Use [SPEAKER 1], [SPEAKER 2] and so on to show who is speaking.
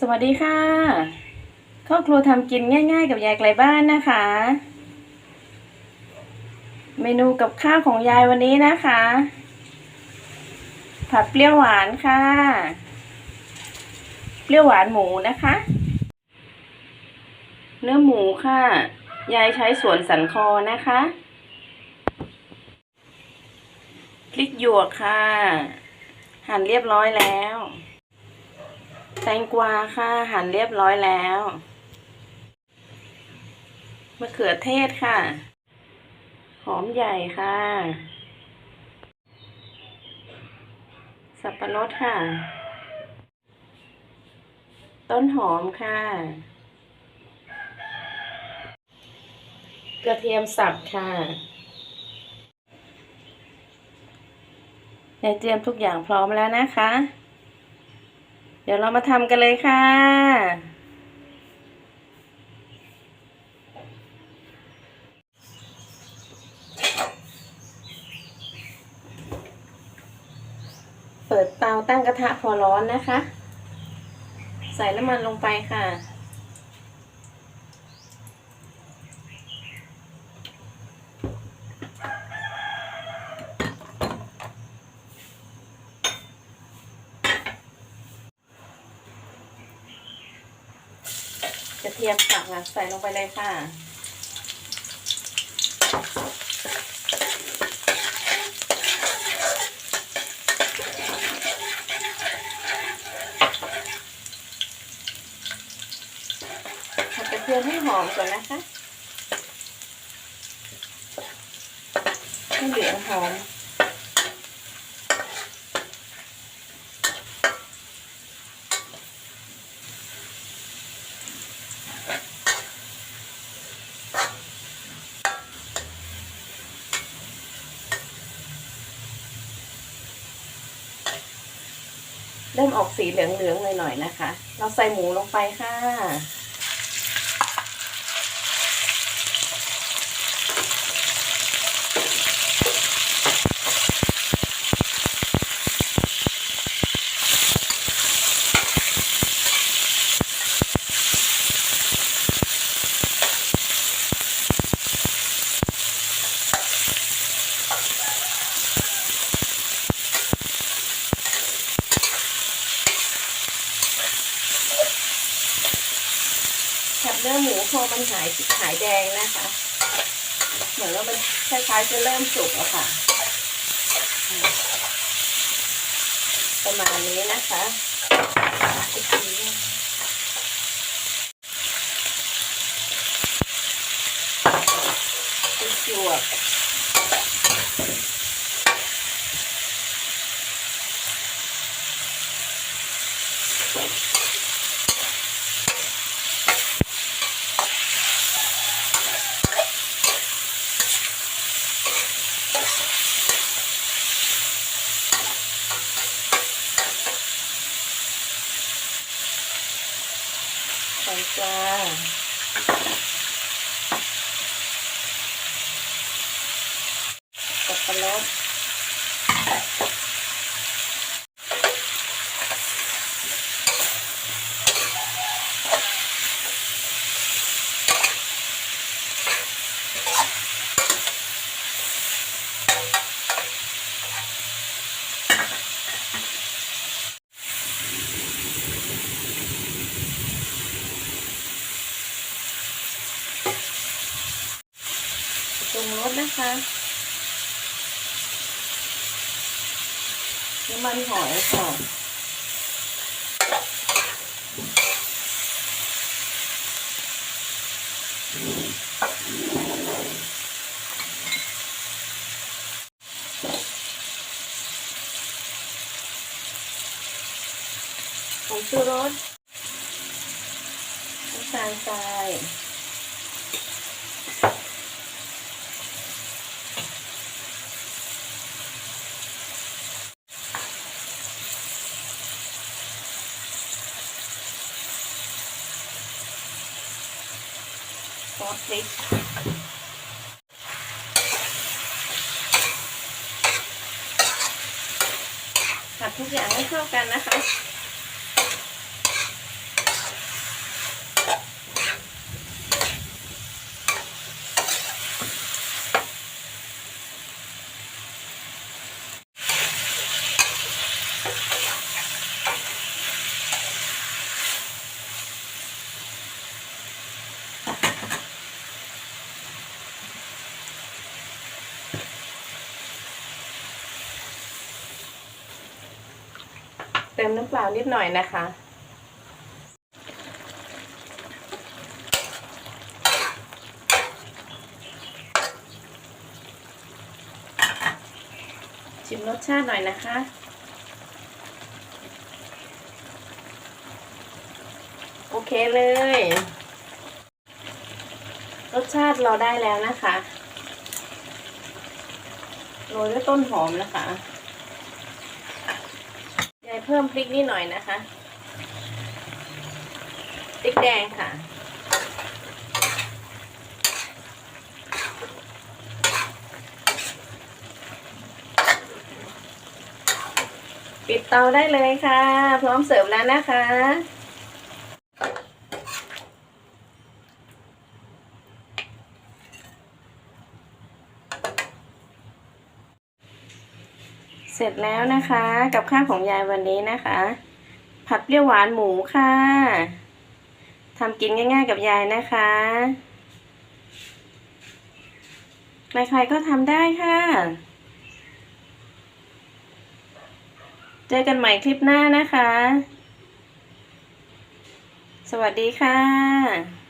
[SPEAKER 1] สวัสดีค่ะครอบครัวทำกินง่าย ๆ กับยายไกลบ้านนะคะ เมนูกับข้าวของยายวันนี้นะคะ ผัดเปรี้ยวหวานค่ะ เปรี้ยวหวานหมูนะคะ เนื้อหมูค่ะ ยายใช้ส่วนสันคอนะคะพริกหยวกค่ะ หั่นเรียบร้อยแล้ว แตงกวาค่ะหั่นเรียบร้อยแล้วมะเขือเทศค่ะ หอมใหญ่ค่ะ สับปะรดค่ะ ต้นหอมค่ะ กระเทียมสับค่ะยายเตรียมทุกอย่างพร้อมแล้วนะคะ เดี๋ยวเรามาทำกันเลยค่ะ เปิดเตาตั้งกระทะพอร้อนนะคะ ใส่น้ำมันลงไปค่ะ กระเทียมสับค่ะใส่ลงไปเลยค่ะ ผัดกระเทียมให้หอมก่อนนะคะให้เหลืองหอม เริ่มออกสีเหลืองๆหน่อยๆนะคะ เราใส่หมูลงไปค่ะ ผัดเนื้อหมูพอมันหายหายแดงนะคะ เหมือนว่ามันคล้ายๆจะเริ่มสุกแล้วค่ะ ประมาณนี้นะคะอีกทีนึงพริกหยวก ใส่จ้าสับปะรด ปรุงรสนะคะน้ำมันหอยค่ะผงชูรสน้ำตาลทราย ซอสพริกผัดทุกอย่างให้เข้ากันนะคะ ติมน้ำเปล่านิดหน่อยนะคะ ชิมรสชาติหน่อยนะคะโอเคเลย รสชาติเราได้แล้วนะคะ โรยด้วยต้นหอมนะคะ เพิ่มพริกนิดหน่อยนะคะพริกแดงค่ะ ปิดเตาได้เลยค่ะ พร้อมเสิร์ฟแล้วนะคะ เสร็จแล้วนะคะ กับข้าวของยายวันนี้นะคะ ผัดเปรี้ยวหวานหมูค่ะทำกินง่าย ๆ กับยายนะคะใครๆก็ทำได้ค่ะ เจอกันใหม่คลิปหน้านะคะ สวัสดีค่ะ